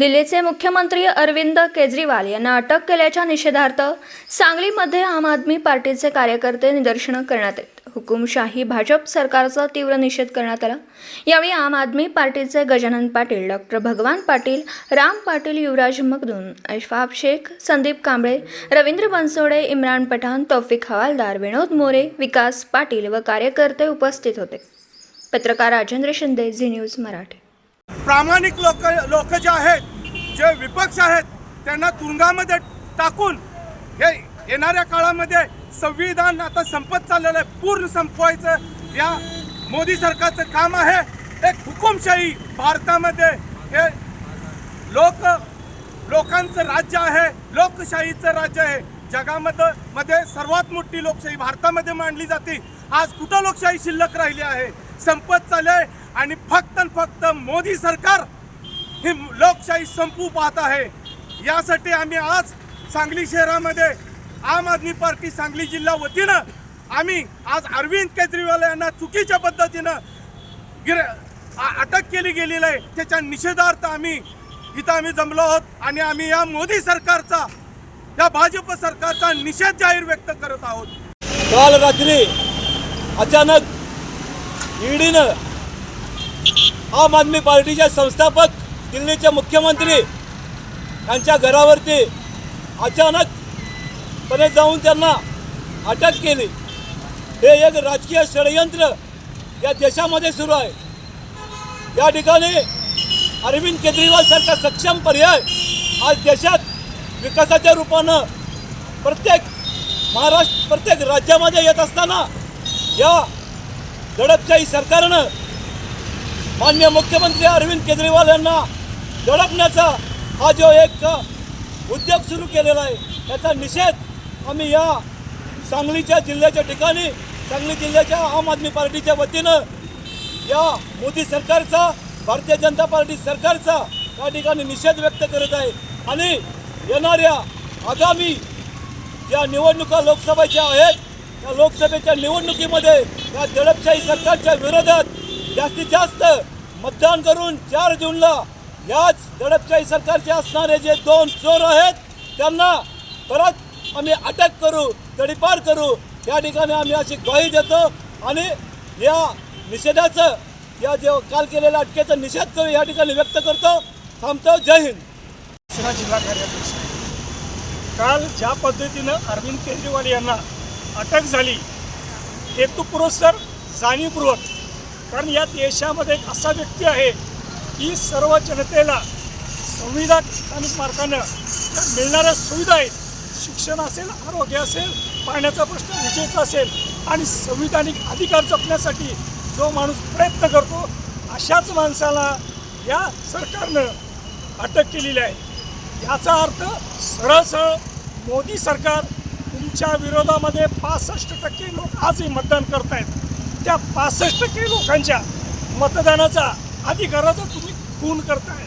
दिल्लीचे मुख्यमंत्री अरविंद केजरीवाल यांना अटक केल्याच्या निषेधार्थ सांगलीमध्ये आम आदमी पार्टीचे कार्यकर्ते निदर्शनं करण्यात येत. हुकुमशाही भाजप सरकारचा तीव्र निषेध करण्यात आला. यावेळी आम आदमी पार्टीचे गजानन पाटील डॉक्टर भगवान पाटील राम पाटील युवराज मगदून अशफाब शेख संदीप कांबळे रवींद्र बनसोडे इम्रान पठाण तौफिक हवालदार विनोद मोरे विकास पाटील व कार्यकर्ते उपस्थित होते. पत्रकार राजेंद्र शिंदे झी न्यूज मराठी. प्रामाणिक लोक लोक जे आहेत जे विपक्ष आहेत त्यांना तुरुंगामध्ये टाकून हे येणाऱ्या काळामध्ये संविधान आता संपत चाललेलं आहे पूर्ण संपवायचं. या मोदी सरकारचं काम आहे. एक हुकुमशाही भारतामध्ये हे लोक लोकांचं राज्य आहे लोकशाहीचं राज्य आहे. जगामध्ये मध्ये सर्वात मोठी लोकशाही भारतामध्ये मांडली जाते. आज कुठं लोकशाही शिल्लक राहिली आहे? संपत चालली आहे आणि फक्त फक्त मोदी सरकार ही लोकशाही संपू पाहत आहे. यासाठी आम्ही आज सांगली शहरामध्ये आम आदमी पार्टी सांगली जिल्हा वतीनं आम्ही आज अरविंद केजरीवाल यांना चुकीच्या पद्धतीनं गिर अटक केली गेलेली आहे. त्याच्या निषेधार्थ आम्ही इथं आम्ही जमलो आहोत आणि आम्ही या मोदी सरकारचा या भाजप सरकारचा निषेध जाहीर व्यक्त करत आहोत. काल रात्री अचानक ईडीनं आम आदमी पार्टीचे संस्थापक दिल्लीचे मुख्यमंत्री यांच्या घरावरती अचानकपणे जाऊन त्यांना अटक केली. हे एक राजकीय षडयंत्र या देशामध्ये सुरू आहे. या ठिकाणी अरविंद केजरीवाल सारखा सक्षम पर्याय आज देशात विकासाच्या रूपानं प्रत्येक महाराष्ट्र प्रत्येक राज्यामध्ये येत असताना या दडपशाही सरकारनं मान्य मुख्यमंत्री अरविंद केजरीवाल यांना दडपण्याचा हा जो एक उद्योग सुरू केलेला आहे त्याचा निषेध आम्ही या सांगलीच्या जिल्ह्याच्या ठिकाणी सांगली जिल्ह्याच्या आम आदमी पार्टीच्या वतीनं या मोदी सरकारचा भारतीय जनता पार्टी सरकारचा या ठिकाणी निषेध व्यक्त करत आहे. आणि येणाऱ्या आगामी ज्या निवडणुका लोकसभेच्या आहेत त्या लोकसभेच्या निवडणुकीमध्ये या दडपशाही सरकारच्या विरोधात जास्तीत जास्त मतदान करून चार जूनला याच दडपशाही सरकारचे असणारे जे दोन चोर आहेत त्यांना परत आम्ही अटक करू तडीपार करू. या ठिकाणी आम्ही अशी ग्वाही देतो आणि या निषेधाचं या जे काल केलेल्या अटकेचा निषेध करू या ठिकाणी व्यक्त करतो. थांबतो. जय हिंद. शिवसेना जिल्हा कार्याध्यक्ष काल ज्या पद्धतीनं अरविंद केजरीवाल यांना अटक झाली हेतुपुरस्सर जाणीवपूर्वक कारण या देशामध्ये एक असा व्यक्ती आहे की सर्व जनतेला संविधानिक मार्गानं ज्या मिळणाऱ्या सुविधा आहेत. शिक्षण असेल आरोग्य असेल पाण्याचा प्रश्न विजेचा असेल आणि संविधानिक अधिकार जपण्यासाठी जो माणूस प्रयत्न करतो अशाच माणसाला या सरकारनं अटक केलेली आहे. याचा अर्थ सरळ सरळ मोदी सरकार तुमच्या विरोधामध्ये पासष्ट टक्के लोक आजही मतदान करत आहेत त्या पासष्ट टक्के लोकांच्या मतदानाचा अधिकाराचा तुम्ही खून करताय.